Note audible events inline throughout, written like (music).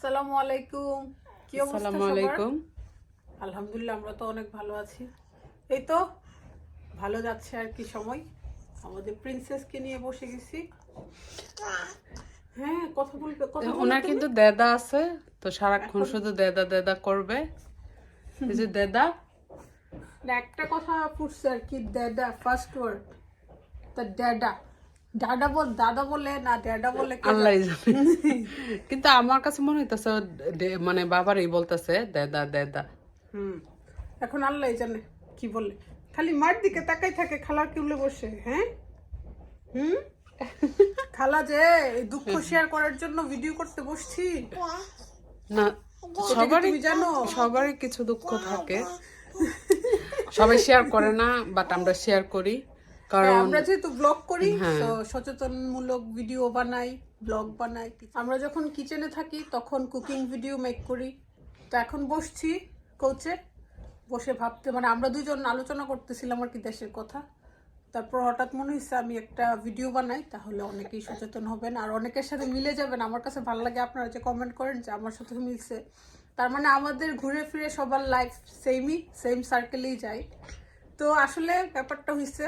আসসালামু আলাইকুম। কি অবস্থা আসসালামু আলাইকুম। আলহামদুলিল্লাহ আমরা তো অনেক ভালো আছি। এই তো ভালো যাচ্ছে আর কি সময়। আমাদের প্রিন্সেসকে নিয়ে বসে গেছি। হ্যাঁ কথা বলবে কথা ওনার কিন্তু দেদা আছে তো সারাক্ষণ শুধু দেদা দেদা করবে। এই যে দেদা। একটা কথা ফুটছে আর কি ড্যাডা ফার্স্ট ওয়ার্ড তা ড্যাডা দাদা বল দাদা বলে না ড্যাডা বলে আল্লাহ কিন্তু আমার কাছে মনে হইতেছে মানে বাবারই বলতেছে দেদা দেদা। হুম এখন আল্লাহ জানে কি বলে। খালি মার দিকে তাকাই থাকে খালার কিউলে বসে হ্যাঁ? হুম? খালা যে এই দুঃখ শেয়ার করার জন্য ভিডিও করতে বসছি। না সবারই জানো? সবারই কিছু দুঃখ থাকে। সবাই শেয়ার করে না বাট আমরা শেয়ার করি। কারণ আমরা যেহেতু ব্লগ করি হ্যাঁ। সচেতনমূলক ভিডিও বানাই ব্লগ বানাই। আমরা যখন কিচেনে থাকি তখন কুকিং ভিডিও মেক করি। তো এখন বসছি কোচে বসে ভাবতে মানে আমরা দুজন আলোচনা করতেছিলাম আর কি দেশের কথা। তারপর হঠাৎ মনে হয়েছে আমি একটা ভিডিও বানাই তাহলে অনেকেই সচেতন হবেন। আর অনেকের সাথে মিলে যাবেন। আমার কাছে ভালো লাগে আপনারা যে কমেন্ট করেন যে আমার সাথে মিলছে। তার মানে আমাদের ঘুরে ফিরে সবার লাইফ সেমই সেম সার্কেলেই যায়। তো আসলে ব্যাপারটা হয়েছে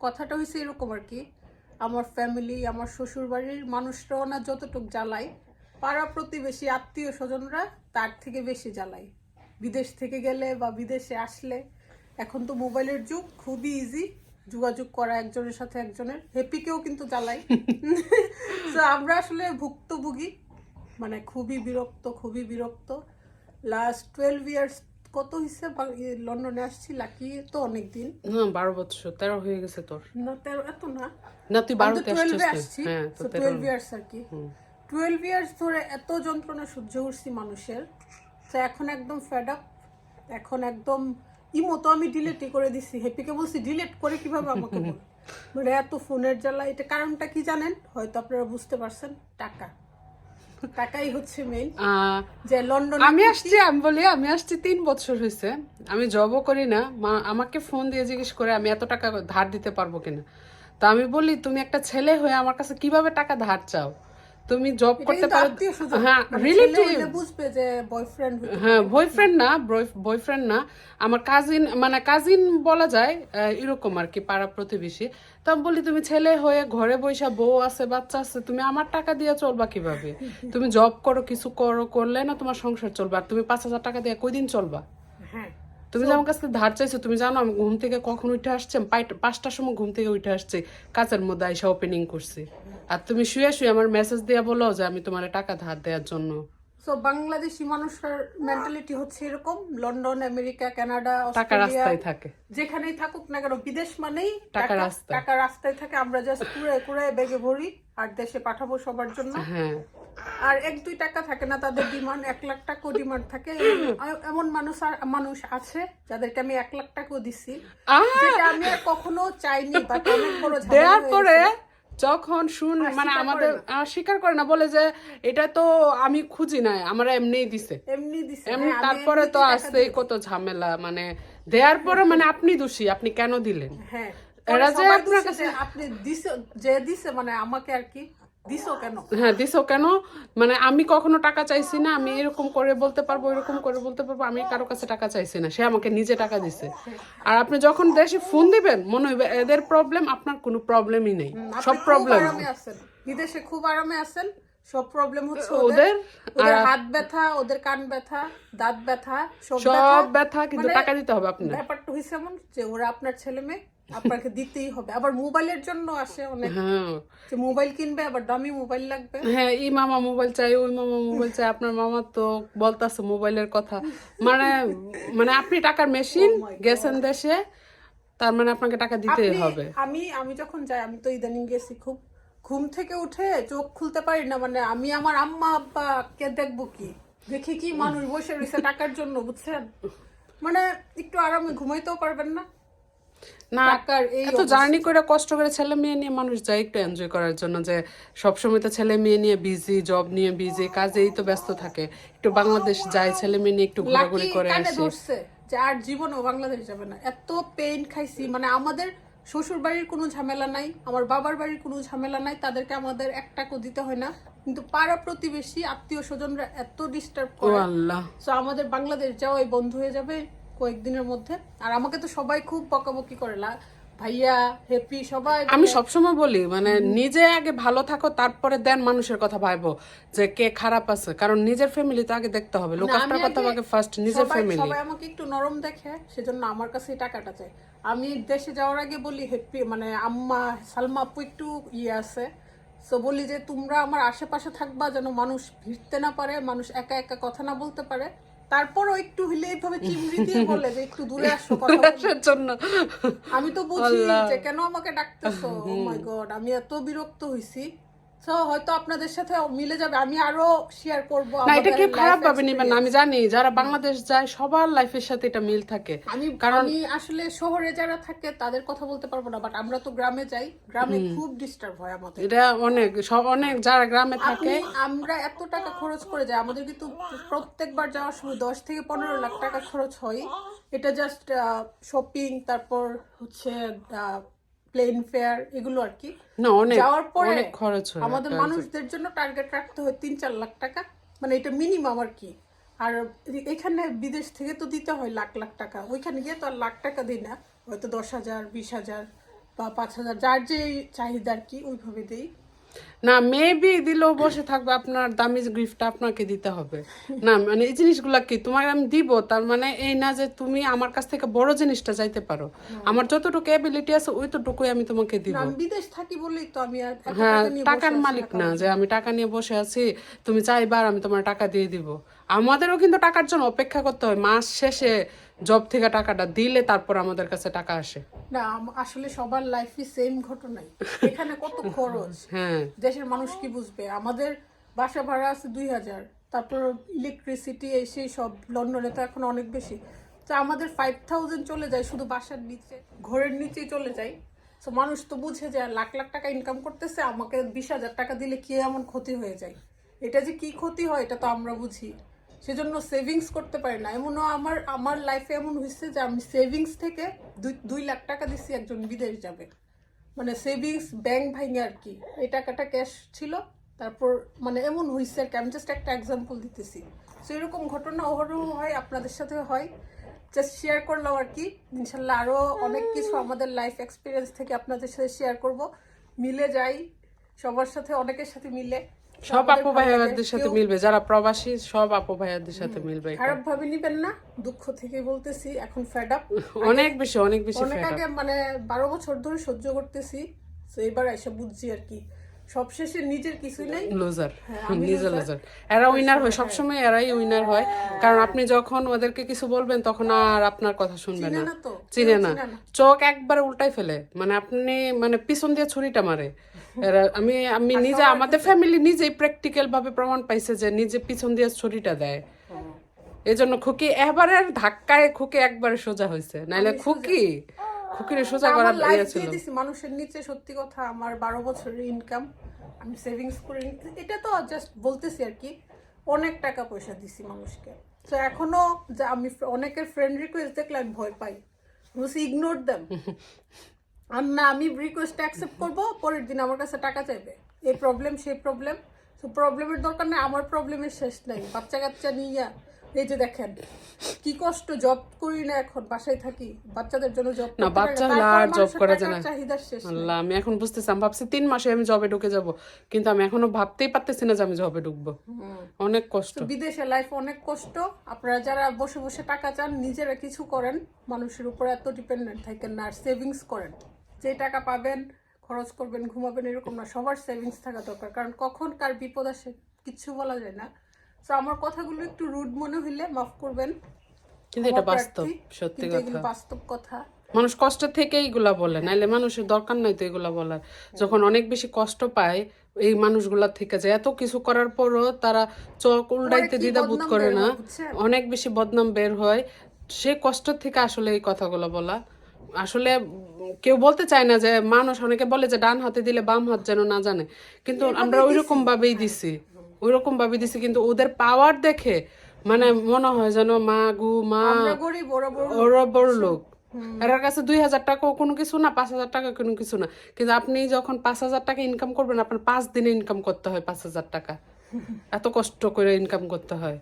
কথাটা হয়েছে এরকম আর কি। আমার ফ্যামিলি আমার শ্বশুর বাড়ির মানুষরাও না যতটুক জ্বালায় পাড়া প্রতিবেশী আত্মীয় স্বজনরা তার থেকে বেশি জ্বালায়। বিদেশ থেকে গেলে বা বিদেশে আসলে এখন তো মোবাইলের যুগ খুবই ইজি যোগাযোগ করা একজনের সাথে একজনের হ্যাপিকেও কিন্তু জ্বালাই তো (laughs) আমরা আসলে ভুক্তভোগী মানে খুবই বিরক্ত খুবই বিরক্ত। লাস্ট টুয়েলভ ইয়ার্স কত হিসেবে লন্ডনে আসছি লাকি তো অনেক দিন হ্যাঁ বারো বছর তেরো হয়ে গেছে তোর। না তেরো এত না। না তুই বারোতে টুয়েলভে আসছিস আসছি হ্যাঁ তো তেরো। টুয়েলভ ইয়ার্স আর কি। টুয়েলভ ইয়ার্স ধরে এত যন্ত্রণা সহ্য করছি মানুষের তো এখন একদম ফেড আপ এখন একদম ইমো তো আমি ডিলেটই করে দিছি। হ্যাপিকে বলছি ডিলেট করে কীভাবে আমাকে বল? (laughs) মানে এত ফোনের জ্বালা এটা কারণটা কি জানেন? হয়তো আপনারা বুঝতে পারছেন টাকা। টাকাই হচ্ছে মেইন যে লন্ডন আমি আসছি আমি বলি আমি আসছি তিন বছর হয়েছে আমি জবও করি না। মা আমাকে ফোন দিয়ে জিজ্ঞেস করে আমি এত টাকা ধার দিতে পারব কিনা। তো আমি বলি তুমি একটা ছেলে হয়ে আমার কাছে কীভাবে টাকা ধার চাও? তুমি জব করতে পারো হ্যাঁ রিলেটিভ বুঝবে যে বয়ফ্রেন্ড হ্যাঁ বয়ফ্রেন্ড না বয়ফ্রেন্ড না। আমার কাজিন মানে কাজিন বলা যায় এরকম আর কি পাড়া প্রতিবেশী। তো বলি তুমি ছেলে হয়ে ঘরে বৈশা বউ আছে বাচ্চা আছে তুমি আমার টাকা দিয়ে চলবা কীভাবে? তুমি জব করো কিছু করো করলে না তোমার সংসার চলবে? আর তুমি পাঁচ হাজার টাকা দিয়ে কয়দিন চলবা? হ্যাঁ। তুমি যে আমার কাছে ধার চাইছো তুমি জানো আমি ঘুম থেকে কখন উঠে আসছি? পাঁচটার সময় ঘুম থেকে উঠে আসছি। কাজের মধ্যে আইসা ওপেনিং করছি। আর তুমি শুয়ে শুয়ে আমার মেসেজ দিয়ে বলো যে আমি তোমার টাকা ধার দেওয়ার জন্য। সো বাংলাদেশি মানুষের মেন্টালিটি হচ্ছে এরকম। লন্ডন আমেরিকা কানাডা টাকা রাস্তায় থাকে। যেখানেই থাকুক না কেন বিদেশ মানেই টাকা রাস্তায়। টাকা রাস্তায় থাকে। আমরা জাস্ট কুড়ে কুড়ে বেগে ভরি আর দেশে পাঠাবো সবার জন্য। হ্যাঁ। আর এক দুই টাকা থাকে না তাদের ডিমান্ড এক লাখ টাকাও ডিমান্ড থাকে। এমন মানুষ আর মানুষ আছে যাদেরকে আমি এক লাখ টাকাও দিছি। যেটা আমি আর কখনো চাইনি বা অনেক বড় ঝামেলা যখন শুন মানে আমাদের স্বীকার করে না বলে যে এটা তো আমি খুঁজি নাই আমরা এমনিই দিছে। এমনি দিছে এমনি হ্যাঁ, তারপরে তো আসছে কত ঝামেলা মানে দেওয়ার পরে মানে আপনি দোষী আপনি কেন দিলেন? হ্যাঁ। এরা যে আপনার কাছে আপনি দিছে যে দিছে মানে আমাকে আর কি হ্যাঁ দিছো কেন? মানে আমি কখনো টাকা চাইছি না আমি এরকম করে বলতে পারব এরকম করে বলতে পারব আমি কারও কাছে টাকা চাইছি না সে আমাকে নিজে টাকা দিছে। আর আপনি যখন দেশে ফোন দিবেন মনে হইবে এদের প্রবলেম আপনার কোনো প্রবলেমই নেই। সব প্রবলেম বিদেশে খুব আরামে আছেন সব প্রবলেম হচ্ছে ওদের, ওদের। হাত ব্যথা ওদের কান ব্যথা দাঁত ব্যথা সব ব্যথা। কিন্তু মানে টাকা দিতে হবে আপনার। ব্যাপারটা হয়েছে এমন যে ওরা আপনার ছেলে মেয়ে আপনাকে দিতেই হবে। আবার মোবাইলের জন্য আসে অনেক। হ্যাঁ। যে মোবাইল কিনবে আবার দামি মোবাইল লাগবে। হ্যাঁ এই মামা মোবাইল চাই ওই মামা মোবাইল চাই আপনার মামা তো বলতাছে মোবাইলের কথা। মানে মানে আপনি টাকার মেশিন গেছেন দেশে তার মানে আপনাকে টাকা দিতেই হবে। আমি আমি যখন যাই আমি তো ইদানিং গেছি খুব ঘুম থেকে উঠে চোখ খুলতে পারি না মানে আমি আমার আম্মা আব্বা কে দেখব কি? দেখি কি মানুষ বসে রয়েছে টাকার জন্য বুঝছেন? মানে একটু আরামে ঘুমাইতেও পারবেন না। না এত জার্নি করে কষ্ট করে ছেলে মেয়ে নিয়ে মানুষ যায় একটু এনজয় করার জন্য যে সবসময় তো ছেলে মেয়ে নিয়ে বিজি জব নিয়ে বিজি কাজেই তো ব্যস্ত থাকে। একটু বাংলাদেশ যায় ছেলে মেয়ে নিয়ে একটু ঘোরাঘুরি করে আসে। যে আর জীবনও বাংলাদেশ যাবে না। এত পেইন খাইছি মানে আমাদের শ্বশুর বাড়ির কোনো ঝামেলা নাই আমার বাবার বাড়ির কোনো ঝামেলা নাই তাদেরকে আমাদের এক টাকাও দিতে হয় না। কিন্তু পাড়া প্রতিবেশী আত্মীয় স্বজনরা এত ডিস্টার্ব করে। আল্লাহ। সো আমাদের বাংলাদেশ যাওয়াই বন্ধ হয়ে যাবে কয়েকদিনের মধ্যে। আর আমাকে তো সবাই খুব বকাবকি করে। লা ভাইয়া হ্যাপি সবাই আমি সবসময় বলি মানে নিজে আগে ভালো থাকো তারপরে দেন মানুষের কথা ভাইবো যে কে খারাপ আছে। কারণ নিজের ফ্যামিলি তো আগে দেখতে হবে। লোক না, আপনার আমি কথা আগে ফার্স্ট নিজের ফ্যামিলি সবাই আমাকে একটু নরম দেখে সেজন্য আমার কাছে টাকাটা চাই। আমি দেশে যাওয়ার আগে বলি হ্যাপি মানে আম্মা সালমা আপু একটু ইয়ে আছে। সো বলি যে তোমরা আমার আশেপাশে থাকবা যেন মানুষ ভিড়তে না পারে মানুষ একা একা কথা না বলতে পারে। তারপরও একটু হইলে এইভাবে চিমড়ি দিয়ে বলে যে একটু দূরে আসো কথা আসার জন্য। আমি তো বুঝি যে কেন আমাকে ডাকতেছো? ও মাই গড আমি এত বিরক্ত হইছি। সো হয়তো আপনাদের সাথে মিলে যাবে। আমি আরও শেয়ার করব না এটা কেউ খারাপ ভাবে নিবেন না। আমি জানি যারা বাংলাদেশ যায় সবার লাইফের সাথে এটা মিল থাকে। আমি আমি আসলে শহরে যারা থাকে তাদের কথা বলতে পারব না বাট আমরা তো গ্রামে যাই গ্রামে খুব ডিস্টার্ব হয় আমাদের। এটা অনেক সব অনেক যারা গ্রামে থাকে আমরা এত টাকা খরচ করে যাই আমাদের কিন্তু প্রত্যেকবার যাওয়ার সময় দশ থেকে পনেরো লাখ টাকা খরচ হয়। এটা জাস্ট শপিং তারপর হচ্ছে প্লেন ফেয়ার এগুলো আর কি। না অনেক যাওয়ার পরে খরচ হয় আমাদের মানুষদের জন্য। টার্গেট রাখতে হয় তিন চার লাখ টাকা। মানে এটা মিনিমাম আর কি। আর এখানে বিদেশ থেকে তো দিতে হয় লাখ লাখ টাকা। ওইখানে গিয়ে তো আর লাখ টাকা দিই না। হয়তো দশ হাজার বিশ হাজার বা পাঁচ হাজার যার যে চাহিদা আর কি ওইভাবে দিই। না মেবি দিলেও বসে থাকবে আপনার দামি গিফটটা আপনাকে দিতে হবে। না মানে এই জিনিসগুলা কি তোমাকে আমি দিব তার মানে এই না যে তুমি আমার কাছ থেকে বড় জিনিসটা চাইতে পারো। আমার যতটুকু এবিলিটি আছে ওইটুকুই আমি তোমাকে দিব। বিদেশ থাকি বলেই তো আমি হ্যাঁ টাকার মালিক না না যে আমি টাকা নিয়ে বসে আছি তুমি চাইবার আমি তোমার টাকা দিয়ে দিব। আমাদেরও কিন্তু টাকার জন্য অপেক্ষা করতে হয় মাস শেষে জব থেকে টাকাটা দিলে তারপর আমাদের কাছে টাকা আসে। না আসলে সবার লাইফই সেম ঘটনাই। এখানে কত খরচ? (laughs) হ্যাঁ। দেশের মানুষ কি বুঝবে? আমাদের বাসা ভাড়া আছে দুই হাজার তারপর ইলেকট্রিসিটি এসে সব লন্ডনে তো এখন অনেক বেশি। তো আমাদের ফাইভ থাউজেন্ড চলে যায় শুধু বাসার নিচে ঘরের নিচেই চলে যায়। তো মানুষ তো বুঝে যে লাখ লাখ টাকা ইনকাম করতেছে আমাকে বিশ হাজার টাকা দিলে কি এমন ক্ষতি হয়ে যায়? এটা যে কি ক্ষতি হয় এটা তো আমরা বুঝি। সেজন্য সেভিংস করতে পারি না। এমনও আমার আমার লাইফে এমন হয়েছে যে আমি সেভিংস থেকে দুই দুই লাখ টাকা দিচ্ছি একজন বিদেশ যাবে। মানে সেভিংস ব্যাংক ভাঙে আর কি। এই টাকাটা ক্যাশ ছিল, তারপর মানে এমন হয়েছে আর কি। আমি জাস্ট একটা এক্সাম্পল দিতেছি। তো এরকম ঘটনা অহরহ হয়, আপনাদের সাথে হয়। জাস্ট শেয়ার করলাম আর কি। ইনশাল্লাহ আরও অনেক কিছু আমাদের লাইফ এক্সপিরিয়েন্স থেকে আপনাদের সাথে শেয়ার করব। মিলে যাই, সবার সাথে, অনেকের সাথে মিলে। সব আপু ভাইয়াদের সাথে মিলবে যারা প্রবাসী সব আপু ভাইয়াদের সাথে মিলবে খারাপ ভাবে নিবেন না দুঃখ থেকে বলতেছি এখন ফ্যাড আপ (laughs) অনেক বেশি অনেক বেশি অনেক আগে মানে বারো বছর ধরে সহ্য করতেছি তো এবার এসে বুঝছি আর কি। সবশেষে নিজের কিছুই নাই। লুজার হ্যাঁ, নিজে লুজার এরা উইনার হয় সবসময় এরাই উইনার হয়। কারণ আপনি যখন ওদেরকে কিছু বলবেন তখন আর আপনার কথা শুনবে না। চিনে না। চোখ একবার উল্টাই ফেলে। মানে আপনি মানে পিছন দিয়ে ছুরিটা মারে। এরা আমি আমি নিজে আমাদের ফ্যামিলি নিজেই প্র্যাকটিক্যাল ভাবে প্রমাণ পাইছে যে নিজে পিছন দিয়ে ছুরিটা দেয়। এই জন্য খুকি এবারের ধাক্কায় খুকি একবারে সোজা হয়েছে নাইলে খুকি খুকিরে সোজা করা আমার ইয়ে ছিল। মানুষের নিচে সত্যি কথা আমার বারো বছরের ইনকাম আমি সেভিংস করে এটা তো জাস্ট বলতেছি আর কি অনেক টাকা পয়সা দিছি মানুষকে। তো এখনও যে আমি অনেকের ফ্রেন্ড রিকোয়েস্ট দেখলে আমি ভয় পাই। বলছি ইগনোর দেম আর না আমি রিকোয়েস্ট অ্যাকসেপ্ট করব পরের দিন আমার কাছে টাকা চাইবে। এই প্রবলেম সেই প্রবলেম তো প্রবলেমের দরকার নেই আমার প্রবলেমের শেষ নাই। বাচ্চা কাচ্চা নিয়ে এই যে দেখেন কি কষ্ট জব করি না এখন বাসায় থাকি বাচ্চাদের জন্য জব না বাচ্চা আর জব করা যায় না। আল্লাহ আমি এখন বুঝতেছি আমি ভাবছি তিন মাসে আমি জবে ঢুকে যাব কিন্তু আমি এখনও ভাবতেই পারতেছি না যে আমি জবে ঢুকবো। অনেক কষ্ট। বিদেশে লাইফ অনেক কষ্ট আপনারা যারা বসে বসে টাকা চান নিজেরা কিছু করেন মানুষের উপর এত ডিপেন্ডেন্ট থাকেন না আর সেভিংস করেন। যে টাকা পাবেন খরচ করবেন ঘুমাবেন এরকম না সবার সেভিংস থাকা দরকার কারণ কখন কার বিপদ আসে কিচ্ছু বলা যায় না। তো আমার কথাগুলো একটু রুড মনে হইলে মাফ করবেন। কিন্তু এটা বাস্তব সত্যি কথা। বাস্তব কথা। মানুষ কষ্ট থেকে এইগুলা বলে নাইলে মানুষের দরকার নাই তো এগুলা বলার। যখন অনেক বেশি কষ্ট পায় এই মানুষগুলা থেকে যে এত কিছু করার পরও তারা চোখ উল্টাইতে কি দ্বিধা বোধ করে না। অনেক বেশি বদনাম বের হয়। সে কষ্ট থেকে আসলে এই কথাগুলো বলা। আসলে কেউ বলতে চায় না যে মানুষ অনেকে বলে যে ডান হাতে দিলে বাম হাত যেন না জানে। কিন্তু আমরা ওইরকম ভাবেই দিছি। ওইরকম ভাবে দিছি কিন্তু ওদের পাওয়ার দেখে মানে মনে হয় যেন মা গু মা ওরা বড় বড় লোক। এর কাছে দুই হাজার টাকাও কোনো কিছু না পাঁচ হাজার টাকা কোনো কিছু না। কিন্তু আপনি যখন পাঁচ হাজার টাকা ইনকাম করবেন আপনার পাঁচ দিনে ইনকাম করতে হয় পাঁচ হাজার টাকা। এত কষ্ট করে ইনকাম করতে হয়।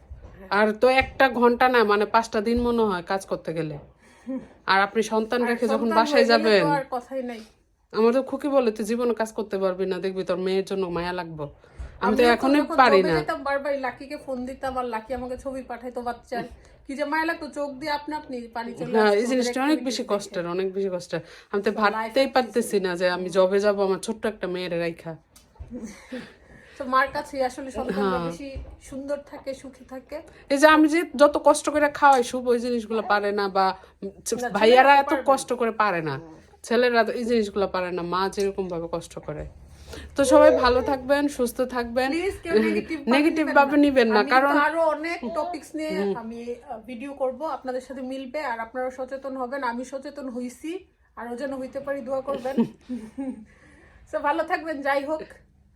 আর তো একটা ঘণ্টা না মানে পাঁচটা দিন মনে হয় কাজ করতে গেলে। আর আপনি সন্তান রেখে যখন বাসায় যাবেন কথাই নাই। আমার তো খুকি বলে তুই জীবনে কাজ করতে পারবি না দেখবি তোর মেয়ের জন্য মায়া লাগবো। আমি তো এখনই পারি না। যেতাম বারবার লাকিকে ফোন দিতাম আর লাকি আমাকে ছবি পাঠাইতো বাচ্চার কি যে মায়া লাগতো চোখ দিয়ে আপনা আপনি পানি চলে হ্যাঁ আসতো এই জিনিসটা অনেক বেশি কষ্টের অনেক বেশি কষ্টের। আমি তো ভাবতেই পারতেছি না যে আমি জবে যাব আমার ছোট্ট একটা মেয়ের রাইখা (laughs) তো মার কাছে আসলে সন্তানরা হ্যাঁ। বেশি সুন্দর থাকে সুখী থাকে। এই যে আমি যে যত কষ্ট করে খাওয়াই শুভ ওই জিনিসগুলো পারে না বা ভাইয়ারা এত কষ্ট করে পারে না। ছেলেরা তো এই জিনিসগুলো পারে না মা যেরকম ভাবে কষ্ট করে। তো সবাই ভালো থাকবেন সুস্থ থাকবেন। নেগেটিভ ভাবে নিবেন না কারণ আরও অনেক টপিকস নিয়ে আমি ভিডিও করব আপনাদের সাথে মিলবে আর আপনারা সচেতন হবেন আমি সচেতন হইছি আরও যেন হইতে পারি দোয়া করবেন। (laughs) সো ভালো থাকবেন যাই হোক।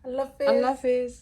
আল্লাহ হাফেজ। আল্লাহ হাফিজ।